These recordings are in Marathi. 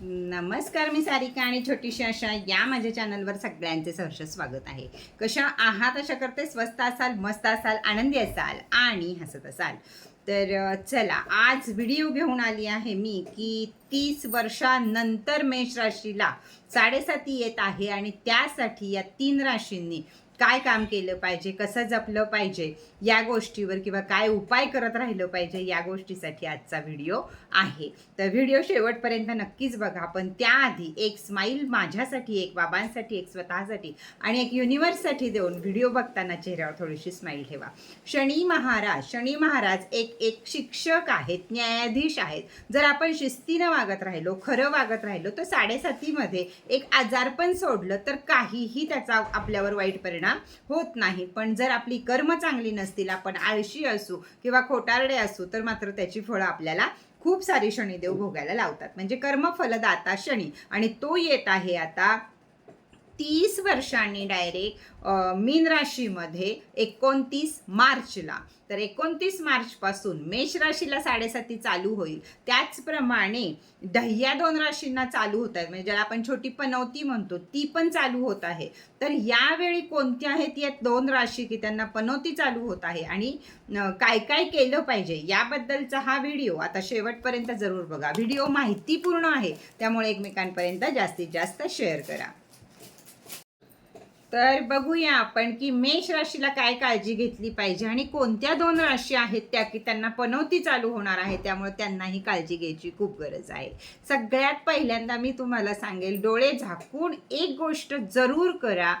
नमस्कार मी सारिका आणि छोटीशी अशा या माझ्या चॅनलवर सगळ्यांचे सहर्ष स्वागत आहे. कशा आहात? अशा करते स्वस्त असाल मस्त असाल आनंदी असाल आणि हसत असाल. तर चला आज व्हिडिओ घेऊन आली आहे मी की तीस वर्षानंतर मेष राशीला साडेसाती येत आहे आणि त्यासाठी या तीन राशींनी काय काम केलं पाहिजे कसं जपलं पाहिजे या गोष्टीवर किंवा काय उपाय करत राहिलं पाहिजे या गोष्टीसाठी आजचा व्हिडिओ आहे. तर व्हिडिओ शेवटपर्यंत नक्कीच बघा. पण त्याआधी एक स्माईल माझ्यासाठी एक बाबांसाठी एक स्वतःसाठी आणि एक युनिवर्ससाठी देऊन व्हिडिओ बघताना चेहऱ्यावर थोडीशी स्माईल ठेवा. शनी महाराज शनी महाराज एक एक शिक्षक आहेत न्यायाधीश आहेत. जर आपण शिस्तीनं वागत राहिलो खरं वागत राहिलो तर साडेसातीमध्ये एक आजारपण सोडलं तर काहीही त्याचा आपल्यावर वाईट परिणाम होत नाही. पण जर आपली कर्म चांगली नसतील आपण आळशी असू किंवा खोटारडे असू तर मात्र त्याची फळं आपल्याला खूप सारी शनिदेव भोगायला लावतात. म्हणजे कर्मफलदाता शनी. आणि तो येत आहे आता तीस वर्षांनी डायरेक्ट मीन राशीमध्ये एकोणतीस मार्चला. तर एकोणतीस मार्चपासून मेष राशीला साडेसाती चालू होईल. त्याचप्रमाणे दह्या दोन राशींना चालू होत आहेत. म्हणजे ज्याला आपण छोटी पनवती म्हणतो ती पण चालू होत आहे. तर यावेळी कोणत्या आहेत? या दोन राशी की त्यांना पनवती चालू होत आहे. आणि काय काय केलं पाहिजे? याबद्दलचा हा व्हिडिओ आता शेवटपर्यंत जरूर बघा. व्हिडिओ माहितीपूर्ण आहे. त्यामुळे एकमेकांपर्यंत जास्तीत जास्त शेअर करा. तर बघूया आपण की मेष राशीला काय काळजी घेतली पाहिजे आणि कोणत्या दोन राशी आहेत त्या की त्यांना पनवती चालू होणार आहे त्यामुळे त्यांनाही काळजी घ्यायची खूप गरज आहे. सगळ्यात पहिल्यांदा मी तुम्हाला सांगेल डोळे झाकून एक गोष्ट जरूर करा.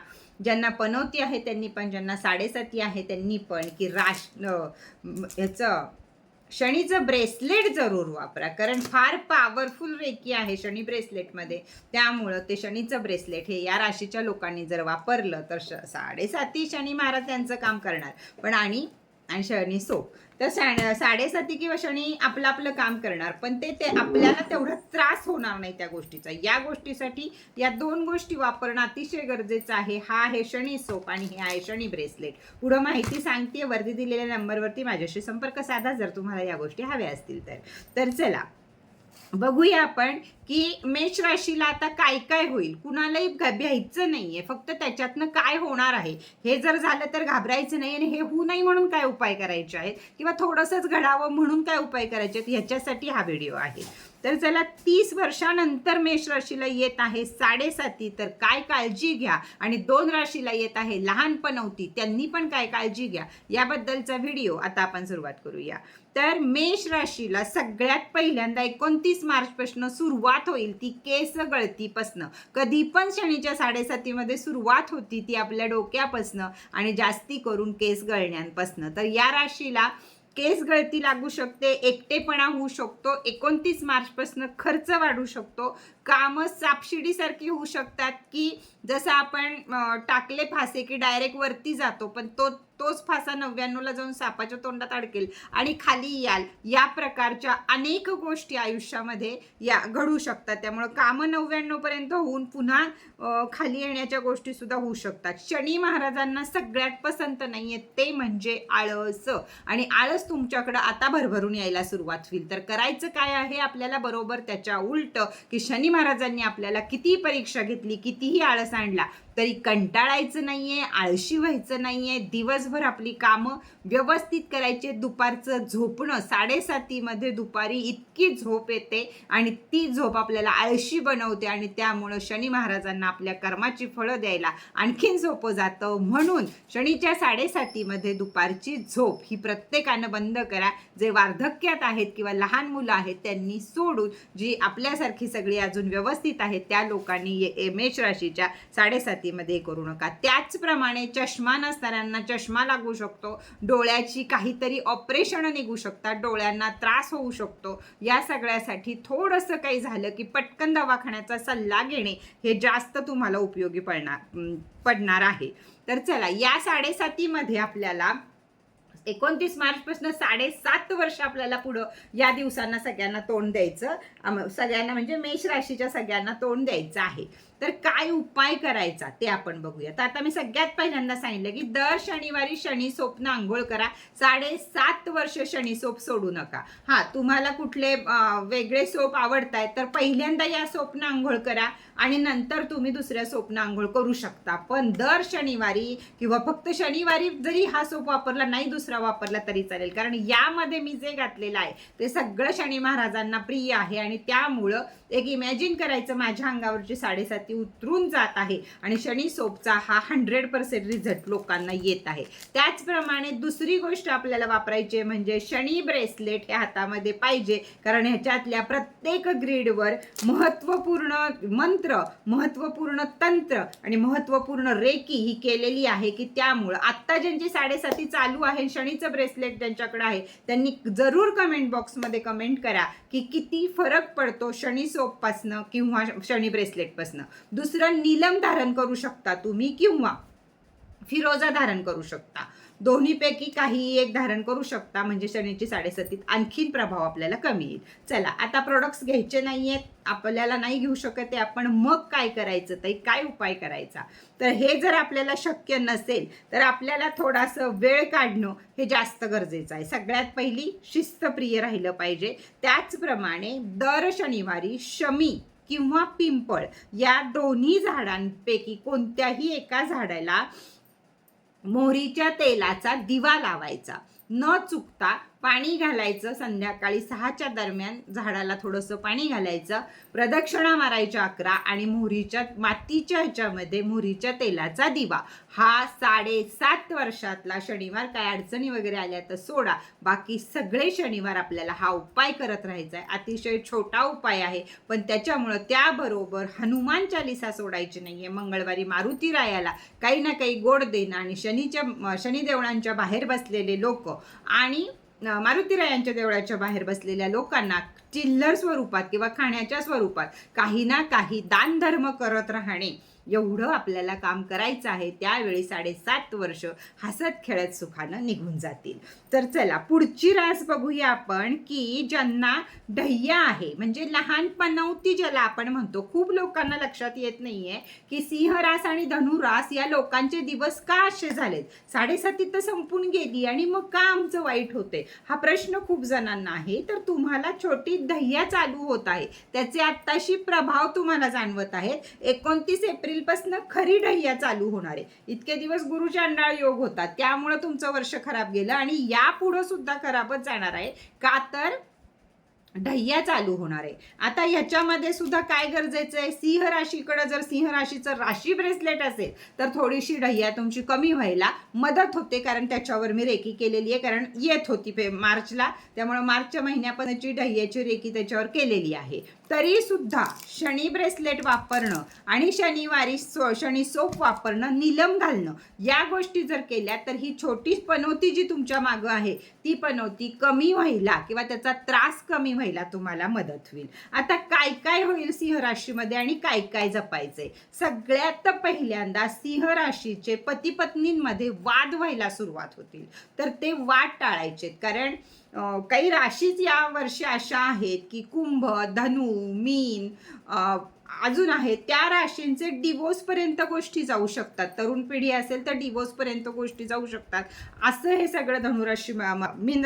ज्यांना पनवती आहे त्यांनी पण ज्यांना साडेसाती आहे त्यांनी पण की राश ह्याचं शनीचं ब्रेसलेट जरूर वापरा कारण फार पॉवरफुल रेकी आहे शनी ब्रेसलेटमध्ये त्यामुळं ते शनीचं ब्रेसलेट हे या राशीच्या लोकांनी जर वापरलं तर श साडेसाती शनी महाराज त्यांचं काम करणार. पण आणि आणि शनी सो तर सा साडेसाती किंवा शनी आपलं आपलं काम करणार पण ते ते आपल्याला तेवढा त्रास होणार नाही त्या गोष्टीचा. या गोष्टीसाठी या दोन गोष्टी वापरणं अतिशय गरजेचं आहे. हा आहे शनी सोप आणि हे आहे शनी ब्रेसलेट. पुढं माहिती सांगते वरती दिलेल्या नंबरवरती माझ्याशी संपर्क साधा जर तुम्हाला या गोष्टी हव्या असतील तर. तर चला बघूया आपण की मेष राशीला आता काय काय होईल? कुणालाही घ्यायचं नाही नाहीये. फक्त त्याच्यातनं काय होणार आहे? हे जर झालं तर घाबरायचं नाही आणि हे होऊ नाही म्हणून काय उपाय करायचे आहेत? किंवा थोडंसंच घडावं म्हणून काय उपाय करायचे आहेत? ह्याच्यासाठी हा व्हिडिओ आहे. तर चला तीस वर्षानंतर मेष राशीला येत आहे साडेसाती. तर काय काळजी घ्या. आणि दोन राशीला येत आहे लहानपणवती त्यांनी पण काय काळजी घ्या. याबद्दलचा व्हिडिओ आता आपण सुरुवात करूया. तर मेष राशीला सगळ्यात पहिल्यांदा एकोणतीस मार्चपासून सुरुवात होईल ती केस गळतीपासनं. कधी पण शनीच्या साडेसातीमध्ये सुरुवात होती ती आपल्या डोक्यापासनं आणि जास्ती करून केस गळण्यांपासनं. तर या राशीला केस गळती लागू शकते एकटेपणा होऊ शकतो एकोणतीस मार्चपासून खर्च वाढू शकतो कामं सापशिडीसारखी होऊ शकतात की जसं आपण टाकले फासे की डायरेक्ट वरती जातो पण तो तोच फासा नव्याण्णवला जाऊन सापाच्या तोंडात अडकेल आणि खाली याल. या प्रकारच्या अनेक गोष्टी आयुष्यामध्ये या घडू शकतात. त्यामुळं कामं नव्याण्णवपर्यंत होऊन पुन्हा खाली येण्याच्या गोष्टीसुद्धा होऊ शकतात. शनी महाराजांना सगळ्यात पसंत नाही आहेत ते म्हणजे आळस. आणि आळस तुमच्याकडं आता भरभरून यायला सुरुवात होईल. तर करायचं काय आहे आपल्याला बरोबर त्याच्या उलट की शनी महाराजांनी आपल्याला कितीही परीक्षा घेतली कितीही आळस आणला तरी कंटाळायचं नाही आहे आळशी व्हायचं नाही आहे दिवसभर आपली कामं व्यवस्थित करायचे दुपारचं झोपणं साडेसातीमध्ये दुपारी इतकी झोप येते आणि ती झोप आपल्याला आळशी बनवते आणि त्यामुळं शनी महाराजांना आपल्या कर्माची फळं द्यायला आणखीन झोपं जातं. म्हणून शनीच्या साडेसातीमध्ये दुपारची झोप ही प्रत्येकानं बंद करा. जे वार्धक्यात आहेत किंवा लहान मुलं आहेत त्यांनी सोडून जी आपल्यासारखी सगळी अजून व्यवस्थित आहेत त्या लोकांनी ये- ये मेष राशीच्या साडेसातीमध्ये करू नका. त्याचप्रमाणे चष्मा नसणाऱ्यांना चष्मा लागू शकतो. डोळ्याची काहीतरी ऑपरेशन निघू शकतात. डोळ्यांना त्रास होऊ शकतो. या सगळ्यासाठी थोडंसं काही झालं की पटकन दवाखान्याचा सल्ला घेणे हे जास्त तुम्हाला उपयोगी पडणार पडणार आहे. तर चला या साडेसातीमध्ये आपल्याला एकोणतीस मार्चपासून साडेसात वर्ष आपल्याला पुढं या दिवसांना सगळ्यांना तोंड द्यायचं. सगळ्यांना म्हणजे मेष राशीच्या सगळ्यांना तोंड द्यायचं आहे. तर काय उपाय करायचा ते आपण बघूया तर आता मी सगळ्यात पहिल्यांदा सांगितलं की दर शनिवारी शनी सोपनं आंघोळ करा. साडेसात वर्ष शनी सोप सोडू नका. हा तुम्हाला कुठले वेगळे सोप आवडतायत तर पहिल्यांदा या सोपनं आंघोळ करा आणि नंतर तुम्ही दुसऱ्या सोपनं आंघोळ करू शकता. पण दर शनिवारी किंवा फक्त शनिवारी जरी हा सोप वापरला नाही दुसरा वापरला तरी चालेल. कारण यामध्ये मी जे घातलेलं आहे ते सगळं शनी महाराजांना प्रिय आहे आणि त्यामुळं एक इमॅजिन करायचं माझ्या अंगावरची साडेसात उतरून जात आहे आणि शनी सोपचा हा हंड्रेड पर्सेंट रिझल्ट लोकांना येत आहे. त्याचप्रमाणे दुसरी गोष्ट आपल्याला वापरायची म्हणजे शनी ब्रेसलेट हे हातामध्ये पाहिजे कारण ह्याच्यातल्या प्रत्येक ग्रीडवर महत्त्वपूर्ण मंत्र महत्त्वपूर्ण तंत्र आणि महत्त्वपूर्ण रेकी ही केलेली आहे की त्यामुळं. आत्ता ज्यांची साडेसाती चालू आहे शनीचं ब्रेसलेट ज्यांच्याकडे आहे त्यांनी जरूर कमेंट बॉक्समध्ये कमेंट करा. की किती फरक पडतो शनी सोपपासनं किंवा शनी ब्रेसलेटपासनं. दुसरं नीलम धारण करू शकता तुम्ही किंवा फिरोजा धारण करू शकता. दोन्हीपैकी काही एक धारण करू शकता म्हणजे शनीची साडेसतीत आणखीन प्रभाव आपल्याला कमी येईल. चला आता प्रोडक्ट्स घ्यायचे नाही आहेत आपल्याला नाही घेऊ शकत आहे आपण मग काय करायचं ताई? काय उपाय करायचा? तर हे जर आपल्याला शक्य नसेल तर आपल्याला थोडासा वेळ काढणं हे जास्त गरजेचं आहे. सगळ्यात पहिली शिस्तप्रिय राहिलं पाहिजे. त्याचप्रमाणे दर शनिवारी शमी किंवा पिंपळ या दोन्ही झाडांपैकी कोणत्याही एका झाडाला मोहरीच्या तेलाचा दिवा लावायचा. न चुकता पाणी घालायचं संध्याकाळी सहाच्या दरम्यान झाडाला थोडंसं पाणी घालायचं प्रदक्षिणा मारायच्या अकरा आणि मोहरीच्या मातीच्या ह्याच्यामध्ये मोहरीच्या तेलाचा दिवा. हा साडेसात वर्षातला शनिवार काय अडचणी वगैरे आल्या तर सोडा. बाकी सगळे शनिवार आपल्याला हा उपाय करत राहायचा आहे. अतिशय छोटा उपाय आहे पण त्याच्यामुळं त्याबरोबर हनुमान चालिसा सोडायची नाही आहे मंगळवारी मारुती रायाला काही ना काही गोड देणं आणि शनीच्या शनिदेवळांच्या बाहेर बसलेले लोक आणि अं, मारुतीरायांच्या देवळाच्या बाहेर बसलेल्या लोकांना चिल्लर स्वरूपात किंवा खाण्याच्या स्वरूपात काही ना काही दानधर्म करत राहणे एवढं आपल्याला काम करायचं आहे त्यावेळी साडेसात वर्ष हसत खेळत सुखानं निघून जातील. तर चला पुढची रास बघूया आपण की ज्यांना ढय्या आहे म्हणजे लहानपणवती ज्याला आपण म्हणतो खूप लोकांना लक्षात येत नाहीये की सिंहरास आणि धनुरास या लोकांचे दिवस का असे झालेत? साडेसाती तर संपून गेली आणि मग का आमचं वाईट होते हा प्रश्न खूप जणांना आहे. तर तुम्हाला छोटी दह्या चालू होत आहे. त्याचे आत्ताशी प्रभाव तुम्हाला जाणवत आहेत. एकोणतीस एप्रिल एप्रिलपासून खरी ढय्या चालू होणार आहे. इतके दिवस गुरुच्या अंडाळ योग होता त्यामुळं तुमचं वर्ष खराब गेलं आणि यापुढं सुद्धा खराबच जाणार आहे. का तर ढय्या चालू होणार आहे. आता ह्याच्यामध्ये सुद्धा काय गरजेचं आहे? सिंह राशीकडं जर सिंह राशीचं राशी ब्रेसलेट असेल तर थोडीशी ढय्या तुमची कमी व्हायला मदत होते कारण त्याच्यावर मी रेकी केलेली आहे कारण येत होती पे मार्चला. त्यामुळे मार्चच्या महिन्यापर्यंतची ढय्याची रेकी त्याच्यावर केलेली आहे. तरी सुद्धा शनी ब्रेसलेट वापरणं आणि शनिवारी सो शनी सोप वापरणं निलम घालणं या गोष्टी जर केल्या तर ही छोटी पनोती जी तुमच्या मागं आहे ती पनवती कमी व्हायला किंवा त्याचा त्रास कमी व्हायला तुम्हाला मदत होईल. आता काय काय होईल सिंह राशीमध्ये आणि काय काय जपायचंय? सगळ्यात पहिल्यांदा सिंह राशीचे पती पत्नींमध्ये वाद व्हायला सुरुवात होतील. तर ते वाद टाळायचे कारण काही राशीच या वर्षी अशा आहेत की कुंभ धनु मीन अजून आहेत. त्या राशींचे डिवोर्सपर्यंत गोष्टी जाऊ शकतात. तरुण पिढी असेल तर डिवोर्सपर्यंत गोष्टी जाऊ शकतात. असं हे सगळं धनुराशी मिनरा मीन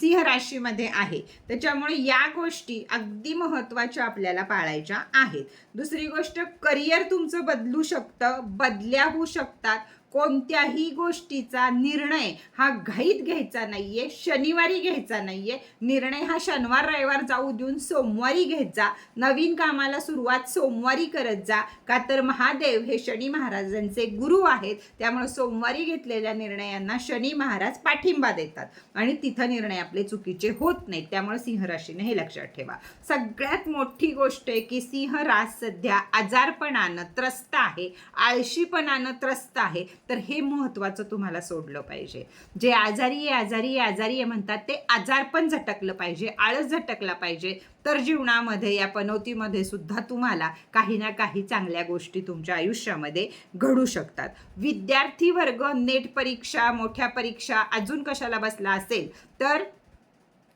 सिंह राशीमध्ये आहे. त्याच्यामुळे या गोष्टी अगदी महत्त्वाच्या आपल्याला पाळायच्या आहेत. दुसरी गोष्ट करिअर तुमचं बदलू शकतं बदल्या होऊ शकतात. कोणत्याही गोष्टीचा निर्णय हा घाईत घ्यायचा नाहीये शनिवारी घ्यायचा नाहीये. निर्णय हा शनिवार रविवार जाऊ देऊन सोमवारी घेत जा नवीन कामाला सुरुवात सोमवारी करत जा. का तर महादेव हे शनी महाराजांचे गुरु आहेत. त्यामुळे सोमवारी घेतलेल्या निर्णयांना शनी महाराज पाठिंबा देतात. आणि तिथं निर्णय आपले चुकीचे होत नाहीत. त्यामुळे सिंह राशीने हे लक्षात ठेवा. सगळ्यात मोठी गोष्ट आहे की सिंह रास सध्या आजारपणानं त्रस्त आहे. आळशीपणानं त्रस्त आहे. तर हे महत्त्वाचं तुम्हाला सोडलं पाहिजे. जे आजारी आहे आजारी आहे आजारी आहे म्हणतात ते आजारपण झटकलं पाहिजे आळस झटकला पाहिजे. तर जीवनामध्ये या पनवतीमध्ये सुद्धा तुम्हाला काही ना काही चांगल्या गोष्टी तुमच्या आयुष्यामध्ये घडू शकतात. विद्यार्थी वर्ग नेट परीक्षा मोठ्या परीक्षा अजून कशाला बसला असेल तर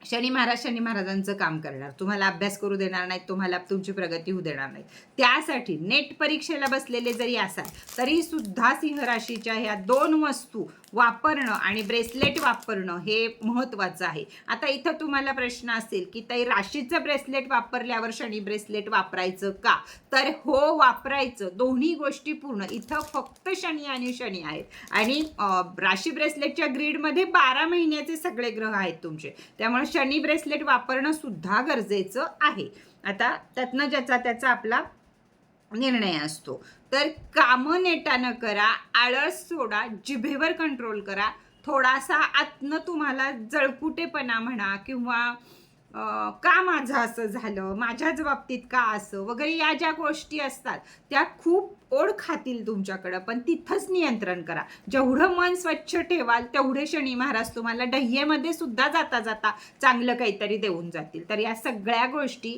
शनी महाराज शनी महाराजांचं काम करणार. तुम्हाला अभ्यास करू देणार नाहीत तुम्हाला तुमची प्रगती होऊ देणार नाही त्यासाठी नेट परीक्षेला बसलेले जरी असाल तरी सुद्धा सिंह राशीच्या ह्या दोन वस्तू वापरणं आणि ब्रेसलेट वापरणं हे महत्त्वाचं आहे. आता इथं तुम्हाला प्रश्न असेल की ताई राशीचं ब्रेसलेट वापरल्यावर शनी ब्रेसलेट वापरायचं का? तर हो वापरायचं. दोन्ही गोष्टी पूर्ण. इथं फक्त शनी आणि शनी आहेत. आणि राशी ब्रेसलेटच्या ग्रीडमध्ये बारा महिन्याचे सगळे ग्रह आहेत तुमचे. त्यामुळे शनी ब्रेसलेट वापरणं सुद्धा गरजेचं आहे. आता त्यातनं ज्याचा त्याचा आपला निर्णय असतो. तर कामं नेटानं करा आळस सोडा जिभेवर कंट्रोल करा. थोडासा आतनं तुम्हाला जळकुटेपणा म्हणा किंवा का माझं असं झालं? माझ्याच बाबतीत का असं? वगैरे या ज्या गोष्टी असतात त्या खूप ओढ खातील तुमच्याकडं. पण तिथंच नियंत्रण करा. जेवढं मन स्वच्छ ठेवाल तेवढे शनी महाराज तुम्हाला डह्येमध्ये सुद्धा जाता जाता चांगलं काहीतरी देऊन जातील. तर या सगळ्या गोष्टी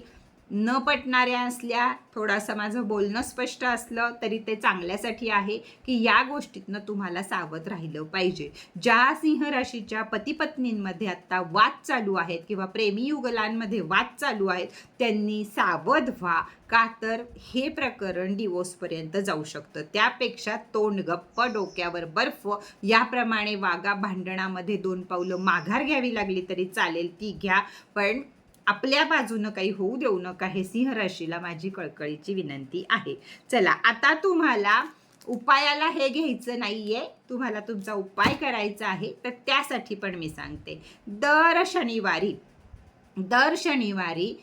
न पटणाऱ्या असल्या थोडासा माझं बोलणं स्पष्ट असलं तरी ते चांगल्यासाठी आहे की या गोष्टीतनं तुम्हाला सावध राहिलं पाहिजे. ज्या सिंह राशीच्या पतीपत्नींमध्ये आत्ता वाद चालू आहेत किंवा प्रेमी युगलांमध्ये वाद चालू आहेत त्यांनी सावध व्हा. का तर हे प्रकरण डिवोर्सपर्यंत जाऊ शकतं. त्यापेक्षा तोंड गप्प डोक्यावर बर्फ याप्रमाणे वागा भांडणामध्ये दोन पावलं माघार घ्यावी लागली तरी चालेल ती घ्या. पण आपल्या बाजूनं काही होऊ देऊ नका हे सिंह राशीला माझी कळकळीची विनंती आहे. चला आता तुम्हाला उपायाला हे घ्यायचं नाहीये. तुम्हाला तुमचा उपाय करायचा आहे तर त्यासाठी पण मी सांगते. दर शनिवारी दर शनिवारी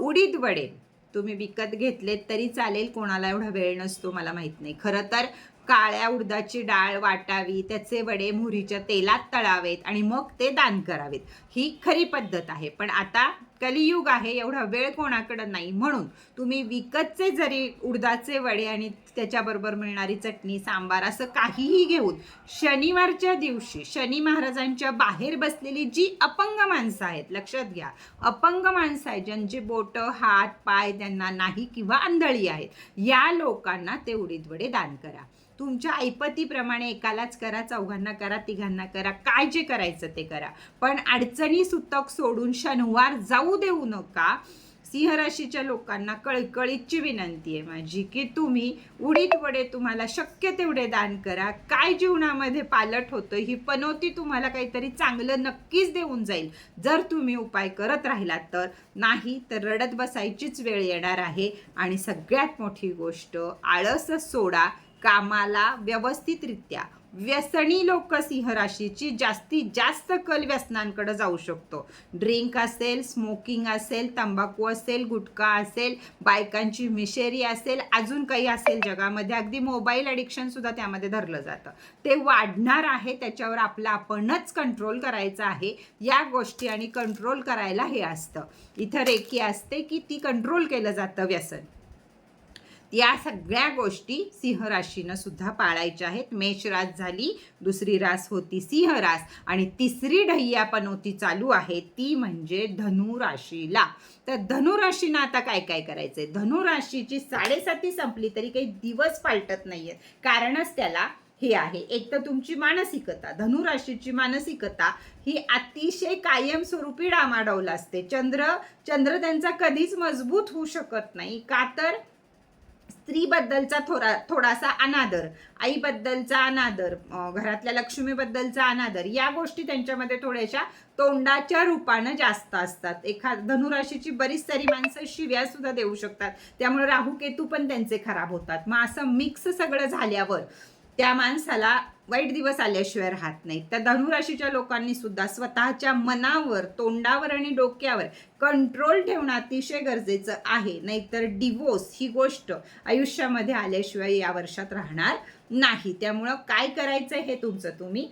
उडीद वडे तुम्ही विकत घेतलेत तरी चालेल कोणाला एवढा वेळ नसतो मला माहीत नाही. खरं तर काळ्या उडदाची डाळ वाटावी त्याचे वडे मोहरीच्या तेलात तळावेत आणि मग ते दान करावेत. ही खरी पद्धत आहे. पण आता कलियुग आहे एवढा वेळ कोणाकडं नाही. म्हणून तुम्ही विकतचे जरी उडदाचे वडे आणि त्याच्याबरोबर मिळणारी चटणी सांबार असं काहीही घेऊन शनिवारच्या दिवशी शनी महाराजांच्या बाहेर बसलेली जी अपंग माणसं आहेत लक्षात घ्या. अपंग माणसं आहेत ज्यांची बोटं हात पाय त्यांना नाही किंवा आंधळी आहेत. या लोकांना ते उडीद वडे दान करा. तुमच्या ऐपतीप्रमाणे एकालाच करा चौघांना करा तिघांना करा काय जे करायचं ते करा. पण अडचणी सुतक सोडून शनिवार जाऊ देऊ नका. सिंह राशीच्या लोकांना कळकळीची विनंती आहे माझी की तुम्ही उडीत वडे तुम्हाला शक्य तेवढे दान करा. काय जीवनामध्ये पालट होतं ही पनोती तुम्हाला काहीतरी चांगलं नक्कीच देऊन जाईल. जर तुम्ही उपाय करत राहिलात तर. नाही तर रडत बसायचीच वेळ येणार आहे. आणि सगळ्यात मोठी गोष्ट आळस सोडा. कामाला व्यवस्थितरित्या व्यसनी लोक सिंह राशीची जास्तीत जास्त कल व्यसनांकडे जाऊ शकतो. ड्रिंक असेल स्मोकिंग असेल तंबाखू असेल गुटखा असेल बायकांची मिशेरी असेल अजून काही असेल जगामध्ये अगदी मोबाईल ॲडिक्शन सुद्धा त्यामध्ये धरलं जातं. ते वाढणार आहे त्याच्यावर आपला आपणच कंट्रोल करायचा आहे. या गोष्टी आणि कंट्रोल करायला हे असतं. इथं रेखी असते की ती कंट्रोल केलं जातं व्यसन. या सगळ्या गोष्टी सिंह राशीनं सुद्धा पाळायच्या आहेत. मेष रास झाली दुसरी रास होती सिंह रास आणि तिसरी ढय्या होती चालू आहे. ती म्हणजे धनुराशीला तर धनुराशीनं आता काय काय करायचंय? धनुराशीची साडेसाती संपली तरी काही दिवस पालटत नाहीये कारणच त्याला हे आहे. एक तर तुमची मानसिकता धनुराशीची मानसिकता ही अतिशय कायमस्वरूपी डामाडवला असते. चंद्र चंद्र त्यांचा कधीच मजबूत होऊ शकत नाही. का तर स्त्रीबद्दलचा थोडा थोडासा अनादर आईबद्दलचा अनादर घरातल्या लक्ष्मीबद्दलचा अनादर या गोष्टी त्यांच्यामध्ये थोड्याशा तोंडाच्या रूपानं जास्त असतात. एखाद धनुराशीची बरीच सारी माणसं शिव्या सुद्धा देऊ शकतात. त्यामुळे राहू केतू पण त्यांचे खराब होतात. मग असं मिक्स सगळं झाल्यावर त्या माणसाला वाईट दिवस आल्याशिवाय राहत नाही तर धनुराशीच्या लोकांनी सुद्धा स्वतःच्या मनावर तोंडावर आणि डोक्यावर कंट्रोल ठेवणं अतिशय गरजेचं आहे. नाहीतर डिवोर्स ही गोष्ट आयुष्यामध्ये आल्याशिवाय या वर्षात राहणार नाही. त्यामुळं काय करायचं हे तुमचं तुम्ही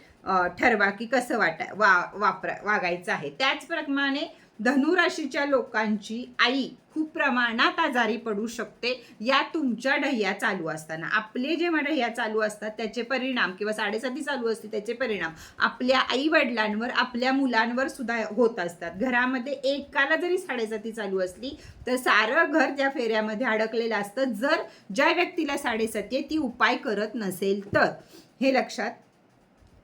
ठरवा की कसं वाटा वा वापरा वागायचं आहे. त्याचप्रमाणे धनुराशीच्या लोकांची आई खूप प्रमाणात आजारी पडू शकते या तुमच्या ढह्या चालू असताना. आपले जेव्हा ढह्या चालू असतात त्याचे परिणाम किंवा साडेसाती चालू असते त्याचे परिणाम आपल्या आई वडिलांवर आपल्या मुलांवर सुद्धा होत असतात. घरामध्ये एकाला जरी साडेसाती चालू असली तर सारं घर त्या फेऱ्यामध्ये अडकलेलं असतं. जर ज्या व्यक्तीला साडेसाती आहे ती उपाय करत नसेल तर. हे लक्षात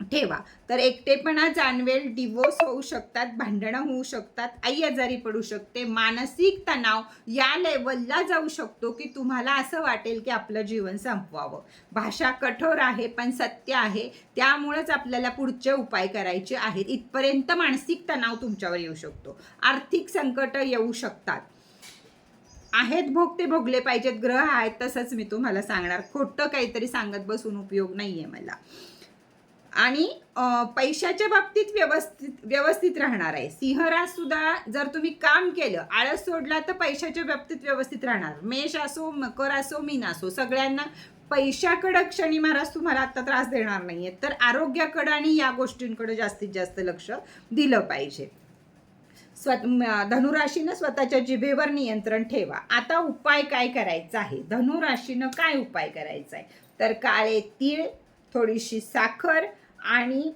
ठेवा. तर एकटेपणा जाणवेल डिवोर्स होऊ शकतात भांडणं होऊ शकतात आई आजारी पडू शकते मानसिक तणाव या लेवलला जाऊ शकतो की तुम्हाला असं वाटेल की आपलं जीवन संपवावं. भाषा कठोर आहे पण सत्य आहे. त्यामुळेच आपल्याला पुढचे उपाय करायचे आहेत. इथपर्यंत मानसिक तणाव तुमच्यावर येऊ शकतो. आर्थिक संकट येऊ शकतात. आहेत भोग ते भोगले पाहिजेत. ग्रह आहेत तसंच मी तुम्हाला सांगणार. खोटं काहीतरी सांगत बसून उपयोग नाही आहे मला. आणि पैशाच्या बाबतीत व्यवस्थित व्यवस्थित राहणार आहे. सिंहराज सुद्धा जर तुम्ही काम केलं आळस सोडला तर पैशाच्या बाबतीत व्यवस्थित राहणार. मेष असो मकर असो मीन असो सगळ्यांना पैशाकडं शनी महाराज तुम्हाला आता त्रास देणार नाही आहेत तर आरोग्याकडं आणि या गोष्टींकडे जास्तीत जास्त लक्ष दिलं पाहिजे. स्व धनुराशीनं स्वतःच्या जिभेवर नियंत्रण ठेवा. आता उपाय काय करायचा आहे? धनुराशीनं काय उपाय करायचा आहे? तर काळे तीळ थोडीशी साखर आणि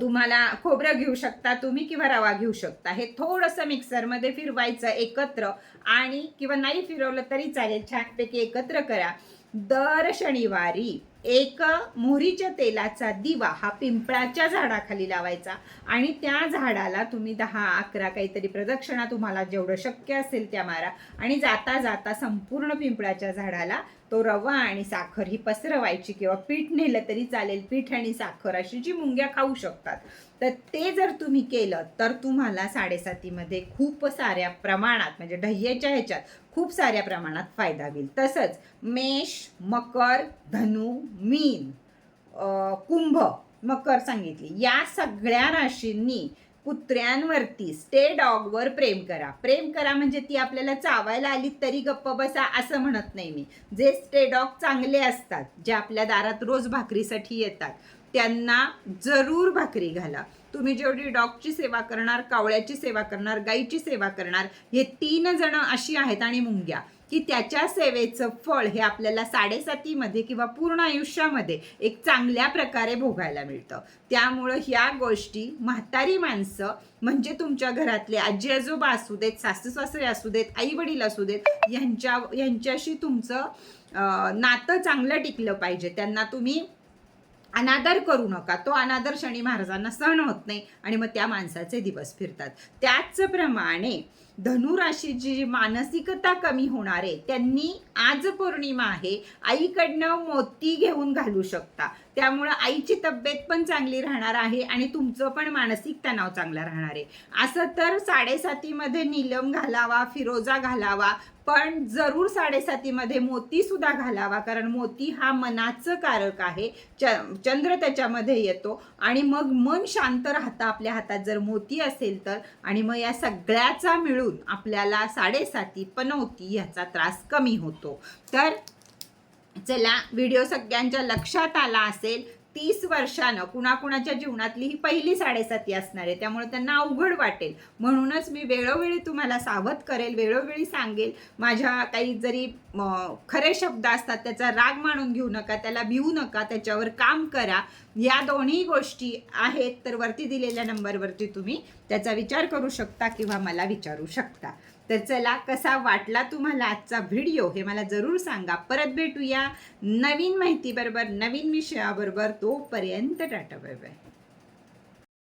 तुम्हाला खोबरं घेऊ शकता तुम्ही किंवा रवा घेऊ शकता. हे थोडंसं मिक्सरमध्ये फिरवायचं एकत्र आणि किंवा नाही फिरवलं तरी चालेल छानपैकी एकत्र करा. दर शनिवारी एक मोहरीच्या तेलाचा दिवा हा पिंपळाच्या झाडाखाली लावायचा आणि त्या झाडाला तुम्ही दहा अकरा काहीतरी प्रदक्षिणा तुम्हाला जेवढं शक्य असेल त्या मारा आणि जाता जाता संपूर्ण पिंपळाच्या झाडाला तो रवा आणि साखर ही पसरवायची किंवा पीठ नेलं तरी चालेल. पीठ आणि साखर अशी जी मुंग्या खाऊ शकतात. तर ते जर तुम्ही केलं तर तुम्हाला साडेसातीमध्ये खूप साऱ्या प्रमाणात म्हणजे ढह्याच्या ह्याच्यात खूप साऱ्या प्रमाणात फायदा होईल. तसंच मेष मकर धनु मीन कुंभ मकर सांगितली. या सगळ्या राशींनी कुत्र्यांवरती स्टे डॉगवर प्रेम करा. प्रेम करा म्हणजे ती आपल्याला चावायला आली तरी गप्प बसा असं म्हणत नाही मी. जे स्टे डॉग चांगले असतात जे आपल्या दारात रोज भाकरीसाठी येतात त्यांना जरूर भाकरी घाला. तुम्ही जेवढी डॉगची सेवा करणार कावळ्याची सेवा करणार गाईची सेवा करणार हे तीन जण अशी आहेत आणि मुंग्या. की त्याच्या सेवेचं फळ हे आपल्याला साडेसातीमध्ये किंवा पूर्ण आयुष्यामध्ये एक चांगल्या प्रकारे भोगायला मिळतं. त्यामुळं ह्या गोष्टी म्हातारी माणसं म्हणजे तुमच्या घरातले आजी आजोबा असू देत सासू सासरे असू देत आई वडील असू देत यांच्या यांच्याशी तुमचं नातं चांगलं टिकलं पाहिजे. त्यांना तुम्ही अनादर करू नका. तो अनादर शनी महाराजांना सहन होत नाही आणि मग त्या माणसाचे दिवस फिरतात. त्याचप्रमाणे धनुराशीची जी मानसिकता कमी होणार आहे त्यांनी आज पौर्णिमा आहे आईकडनं मोती घेऊन घालू शकता. त्यामुळं आईची तब्येत पण चांगली राहणार आहे आणि तुमचं पण मानसिक तणाव चांगला राहणार आहे. असं तर साडेसातीमध्ये नीलम घालावा फिरोजा घालावा पण जरूर साडेसातीमध्ये मोती सुद्धा घालावा कारण मोती हा मनाचं कारक आहे. च चंद्र त्याच्यामध्ये येतो आणि मग मन शांत राहतं आपल्या हातात. जर मोती असेल तर आणि मग या सगळ्याचा मिळून आपल्याला साडेसाती पनवती ह्याचा त्रास कमी होतो. तर चला व्हिडिओ सगळ्यांच्या लक्षात आला असेल तीस वर्षानं कुणाकुणाच्या जीवनातली ही पहिली साडेसाती असणार आहे. त्यामुळे त्यांना अवघड वाटेल. म्हणूनच मी वेळोवेळी तुम्हाला सावध करेल वेळोवेळी सांगेल माझ्या काही जरी खरे शब्द असतात त्याचा राग मानून घेऊ नका त्याला भिवू नका त्याच्यावर काम करा. या दोन्ही गोष्टी आहेत तर वरती दिलेल्या नंबरवरती तुम्ही त्याचा विचार करू शकता किंवा मला विचारू शकता. तर चला कसा वाटला तुम्हाला आजचा व्हिडिओ हे मला जरूर सांगा. परत भेटूया नवीन माहिती बरोबर नवीन विषयाबरोबर तोपर्यंत टाटा बाय बाय.